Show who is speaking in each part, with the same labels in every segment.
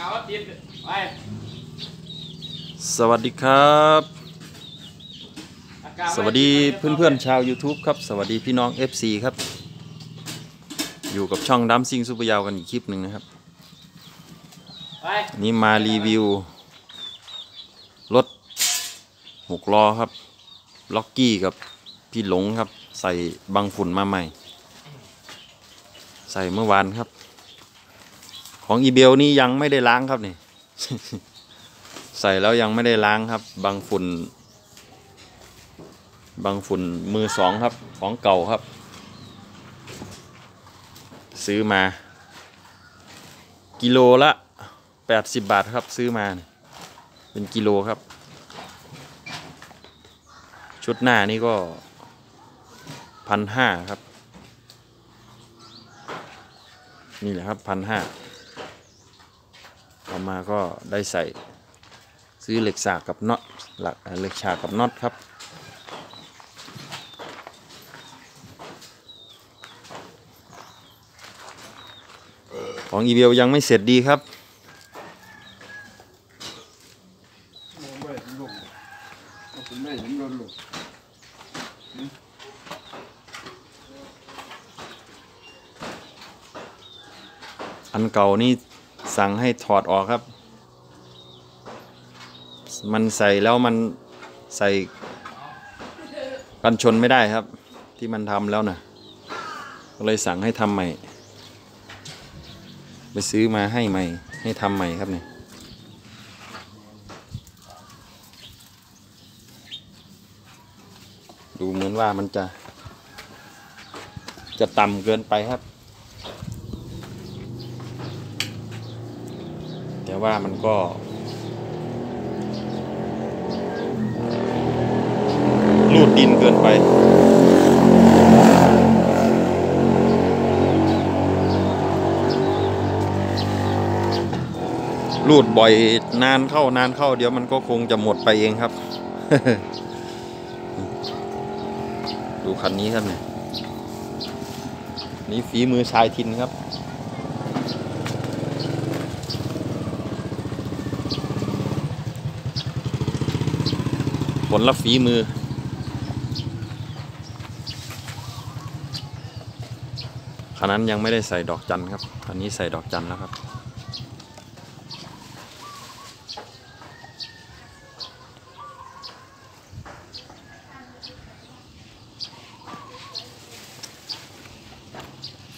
Speaker 1: เอาติดไป
Speaker 2: สวัสดีครับ
Speaker 1: อากาศ
Speaker 2: สวัสดีเพื่อนๆชาว YouTube ครับ สวัสดีพี่น้อง FC ครับ อยู่กับช่องดัมซิงซูเปอร์ยาวกันอีกคลิปหนึ่งนะครับ
Speaker 1: ไป
Speaker 2: อันนี้มารีวิว รถหกล้อครับ ล็อกกี้กับพี่หลงครับ ใส่บังฝุ่นมาใหม่ ใส่เมื่อวานครับ ของอีเบลนี่ยังไม่ได้ล้างครับนี่ ใส่แล้วยังไม่ได้ล้างครับบังฝุ่น บางฝุ่นมือสองครับ ของเก่าครับ ซื้อมา กิโลละ 80 บาทครับซื้อมาเป็นกิโลครับ ชุดหน้านี่ก็พันห้าครับ นี่แหละครับพันห้า ต่อมาก็ได้ใส่ซื้อเหล็กฉากกับน็อตหลักเหล็กฉากกับน็อตครับ ของอีเบลยังไม่เสร็จดีครับอันเก่านี่ สั่งให้ถอดออกครับ มันใส่แล้วมันใส่กันชนไม่ได้ครับ ที่มันทำแล้วนะก็เลยสั่งให้ทำใหม่ ไปซื้อมาให้ใหม่ ให้ทำใหม่ครับเนี่ยดูเหมือนว่ามันจะ จะต่ำเกินไปครับ แต่ว่ามันก็ ลูดดินเกินไปลูดบ่อยนานเข้านานเข้า เดี๋ยวมันก็คงจะหมดไปเองครับ ดูคันนี้ครับเนี่ยนี่ฝีมือชายทินครับ ลละฝีมือคันนั้นยังไม่ได้ใส่ดอกจันครับคันนี้ใส่ดอกจันแล้วครับ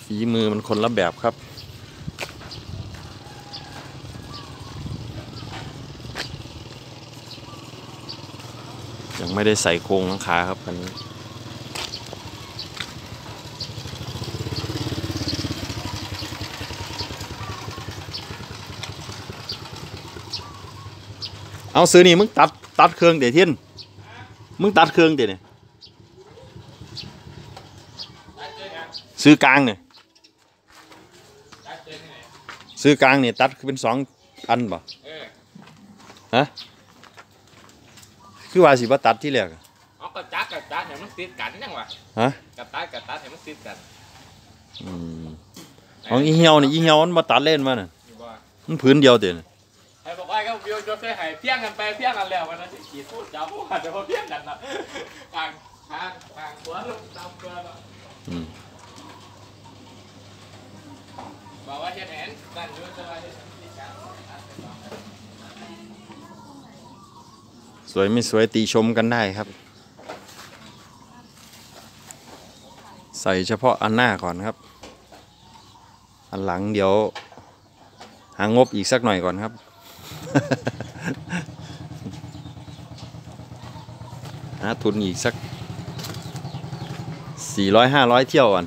Speaker 2: ฝีมือมันคนละแบบครับ ยังไม่ได้ใส่โครงหลังคาครับคันนี้เอาซื้อนี่มึงตัดตัดเครื่องเดี๋ยวเทียนมึงตัดเครื่องเดี๋ยวนี่ซื้อกลางเนี่ยซื้อกลางเนี่ยตัดเป็นสองอันป่ะฮะ คือว่าสิว่าตัดที่แรกอะ
Speaker 1: เอากระจัดกระจัดเห็นมันติดกันยังวะ
Speaker 2: ฮะ
Speaker 1: กระตัดกระตัดเห็นมันติดกัน
Speaker 2: อืมของอีเหี่ยวนี่อีเหี่ยวมันมาตัดเล่นมาน่ะ
Speaker 1: อยู่บ่
Speaker 2: มันพื้นเดียวเดี๋ยวนี่
Speaker 1: ให้บอกว่าก็วิวจะเคยหายเพี้ยงกันไปเพี้ยงกันแล้ววันนั้นที่ขีดพูดจ้าพูดอาจจะพอเพี้ยงกันนะทางทางทางหัวลงตามตัวเนาะ
Speaker 2: อืม
Speaker 1: บอกว่าเห็นเห็นกันอยู่จะว่าเห็น
Speaker 2: วยไม่สวยตีชมกันได้ครับ ใส่เฉพาะอันหน้าก่อนครับ อันหลังเดี๋ยว หางบอีกสักหน่อยก่อนครับ หาทุนอีกสักสี่ร้อยห้าร้อยเที่ยวก่อน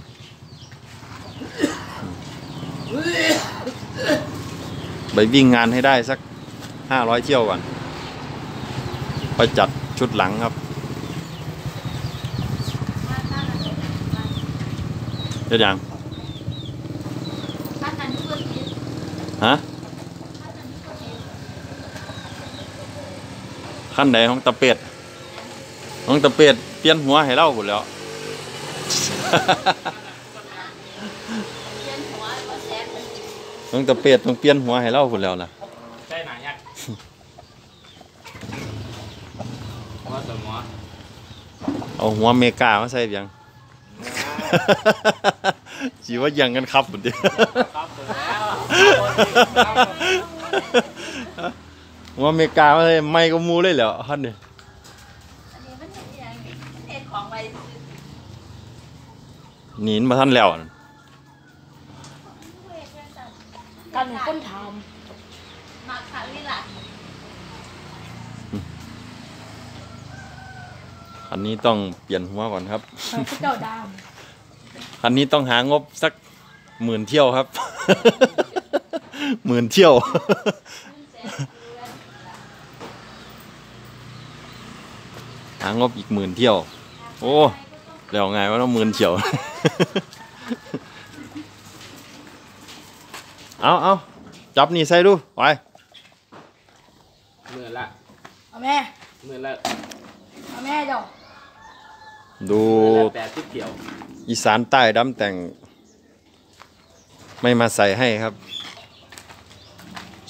Speaker 2: ไปวิ่งงานให้ได้สักห้าร้อยเที่ยวก่อน ไปจัดชุดหลังครับเดี๋ยวยัง
Speaker 3: ท่านนั้นช่วยคิด
Speaker 2: ฮะ
Speaker 3: ท่านนั้นช่วยคิด
Speaker 2: ขั้นใดของตะเป็ดของตะเป็ดเปลี่ยนหัวให้เราหมดแล้ว
Speaker 3: เรียนหัวก็แสน
Speaker 2: ของตะเป็ดต้องเปลี่ยนหัวให้เราหมดแล้วนะ
Speaker 1: เอา
Speaker 2: หัวเมกามาใส่ยังจีว่ายังกันครับผมดิหัวเมกามาใส่ไม่ก็มูเลยเหรอฮันเนี่ยหนีมาท่านแล้วน่ะ
Speaker 4: กันคนถาม
Speaker 3: มาคาลิละ
Speaker 2: อันนี้ต้องเปลี่ยนหัวก่อนครับ
Speaker 4: พระเจ้าด
Speaker 2: อันนี้ต้องหางบสักหมื่นเที่ยวครับ หมื่นเที่ยว หางบอีกหมื่นเที่ยว โอ้แล้วไงว่าต้องหมื่นเที่ยว เอาเอาจับนี่ใส่ดู ไป
Speaker 1: หมื่นละำ
Speaker 4: เอาแม่
Speaker 1: หมื่นละ
Speaker 4: เอาแม่เจ้า
Speaker 2: ดู
Speaker 1: หมื่นละแปดสิบเกี่ยว
Speaker 2: อีสานใต้ดำแต่ง ไม่มาใส่ให้ครับ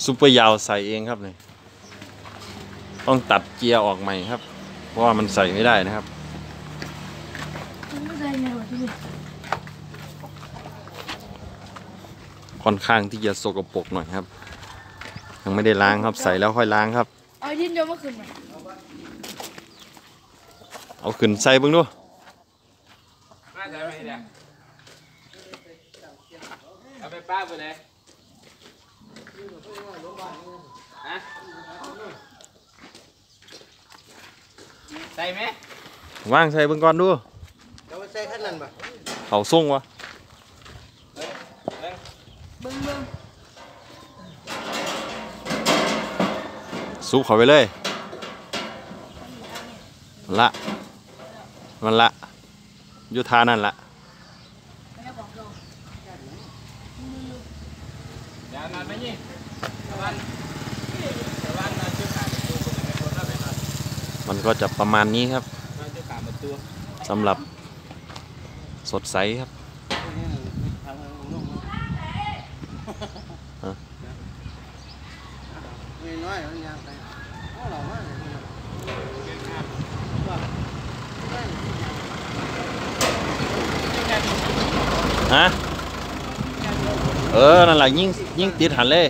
Speaker 2: ซุปเปอร์ยาวใส่เองครับเนี่ยต้องตัดเกียร์ออกใหม่ครับ เพราะว่ามันใส่ไม่ได้นะครับ
Speaker 4: ไม่ได้ไงวะที่นี่
Speaker 2: ค่อนข้างที่จะสกปรกหน่อยครับ ยังไม่ได้ล้างครับใส่แล้วค่อยล้างครับ
Speaker 4: เอายินโยมมาขึ้นมา
Speaker 2: เอาขึ้นใส่เบิ่งดู
Speaker 1: น่าจะไม่ได้เอาไปป้าไปเลย ฮะใส่ไหม
Speaker 2: วางใส่เบิ่งก่อนดู
Speaker 5: เราไปใส่ขั้นนั้นป่
Speaker 2: อยุทานั่นละ
Speaker 4: แม่บอกเรา
Speaker 1: เดี๋ยวนอนไหมยี่ตะวันตะวันนอนชื่อขาประตูคนเป็นคนรับไปนอน
Speaker 2: มันก็จะประมาณนี้ครับ
Speaker 1: นอนชื่อขาประตู
Speaker 2: สำหรับสดใสครับ
Speaker 5: มีน้อยมันยางไปเอาเรามาเลย
Speaker 2: ฮะเออนั่นแหละยิ่งยิ่งติดหันเลย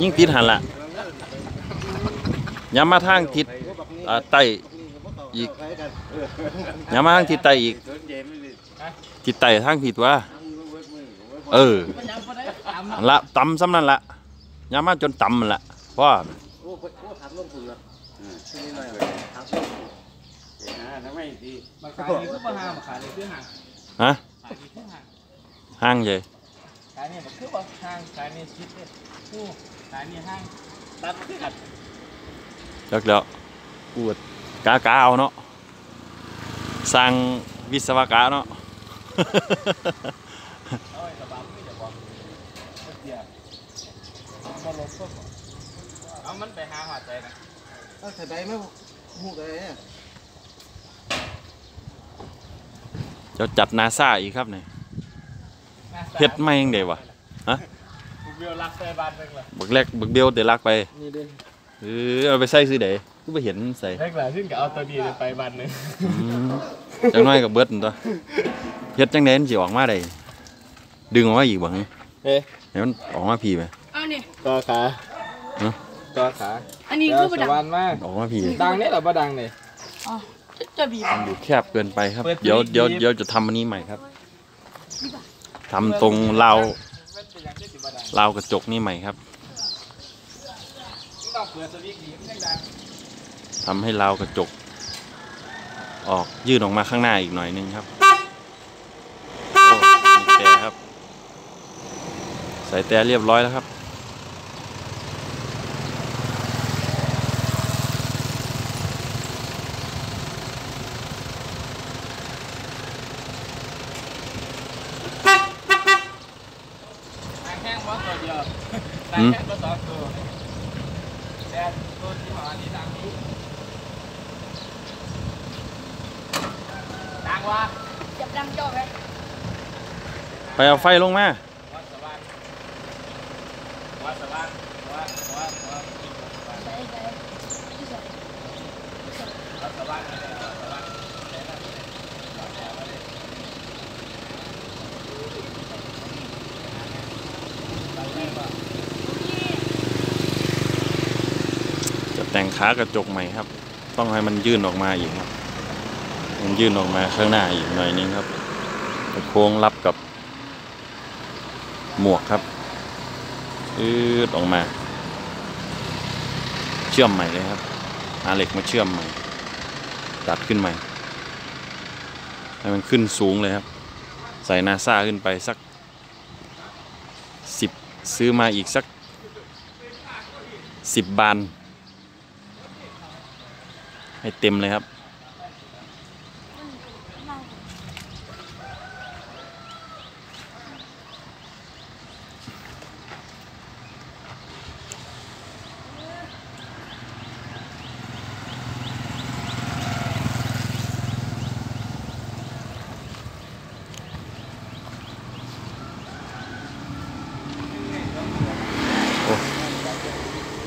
Speaker 2: ยิ่งติดหันละย้ำมาทางทิศอ่าใต้อีกย้ำมาทางทิศใต้อีกทิศใต้ทางผิดว่า เออละต่ำซ้ำนั่นละย้ำมาจนต่ำมันละเพราะว่
Speaker 5: อ
Speaker 2: ฮะ
Speaker 1: ขายนี่คือห่าง
Speaker 2: ห้างใหญ่
Speaker 1: ขายนี่มันคือว่าห่างขายนี่ชิดเนี่ยผู้ขายนี่ห่างตัดคือกัด
Speaker 2: แล้วแล้วพูดกากาเอาเนาะสร้างวิศวกะเนาะ
Speaker 1: เอาไอ้กระบะไม่จะบอกไม่เกี่ยวมาลบก็บอกเอามันไปหาหัวใจนะ
Speaker 5: เอาใส่ใบไม่หูเลยเนี่ย
Speaker 2: เจ้าจัดนาซาอีกครับเนี่ย เฮ็ดไม่ยังไงวะฮะ
Speaker 1: เบลรักใส่บ้านเพิ่งเลย
Speaker 2: บักแรกบักเบลเดลักไป
Speaker 1: นี่ดิ
Speaker 2: เออเอาไปใส่ซื้อเด๋กูไปเห็นใส่
Speaker 1: เล็กหลายซึ่งก็เอาตัวดีไปบ้านหนึง
Speaker 2: อืมจังน้อยกับเบิดนั่นตัวเฮ็ดจังได๋มันสิออกมาได้ดึงออกมาอีกบ่ฮะ
Speaker 1: เฮ้
Speaker 2: ให้มันออกมาพี่ไหม
Speaker 4: เอานี่
Speaker 1: ตัวขา
Speaker 2: ฮะ
Speaker 1: ตัวขา
Speaker 4: อันนี้คือประดับ
Speaker 1: วันมาก
Speaker 2: ออกมาพี่
Speaker 1: ดังเนี่ยหรอบ่ดังเนี่ย
Speaker 4: อ๋อจะจะบีบ
Speaker 2: มันอยู่แคบเกินไปครับ
Speaker 1: เปิด
Speaker 2: เดี๋ยว
Speaker 1: บีบ
Speaker 2: เดี๋ยว
Speaker 1: บีบ
Speaker 2: เดี๋ยวจะทำอันนี้ใหม่ครับ ทำตรงราว
Speaker 1: มันเล่างที่สิบ่ดัง
Speaker 2: ราวกระจกนี่ใหม่ครับทำให้ราวกระจก ออกยื่นออกมาข้างหน้าอีกหน่อยนึงครับโอ้มีแต่ครับ ใส่แต่เรียบร้อยแล้วครับ
Speaker 1: ทางแห้งบ่ตัวเดียวทาง
Speaker 2: อืม
Speaker 1: แห้งบ่สองตัวแต่ตัวที่หมานี่ดังนี้ดังวะ
Speaker 4: จับ ดังเจ้าไหม
Speaker 2: ไปเอาไฟลงมา
Speaker 1: วัดสว่างวัดสว่างวัดวัดวัด
Speaker 4: ใส่ใส่ที่ใส่
Speaker 1: วัดสว่างวัดสว่างใจ
Speaker 2: แต่ง ขากระจกใหม่ครับ ต้องให้มันยื่นออกมาอีกครับ มันยื่นออกมาข้างหน้าอีกหน่อยนึงครับโค้งรับกับ หมวกครับอืดออกมา เชื่อมใหม่เลยครับหาเหล็กมาเชื่อมใหม่ตัดขึ้นใหม่ให้มันขึ้นสูงเลยครับ ใส่นาซาขึ้นไปสักสิบซื้อมาอีกสักสิบบาน ให้เต็มเลยครับ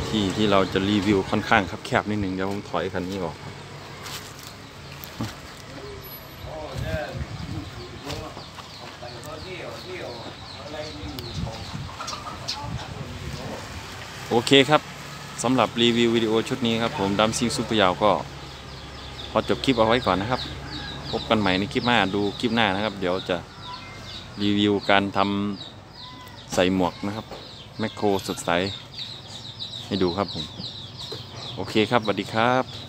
Speaker 2: ที่ที่เราจะรีวิวค่อนข้างคับแคบนิดหนึ่งเดี๋ยวผมถอยคันนี้ออกครับโอเคครับสำหรับรีวิววิดีโอชุดนี้ครับผมดัมซิงซูเปอร์ยาวก็พอจบคลิปเอาไว้ก่อนนะครับ พบกันใหม่ในคลิปหน้าดูคลิปหน้านะครับ เดี๋ยวจะรีวิวการทำใส่หมวกนะครับแมคโครสดใส ให้ดูครับผม โอเคครับสวัสดีครับ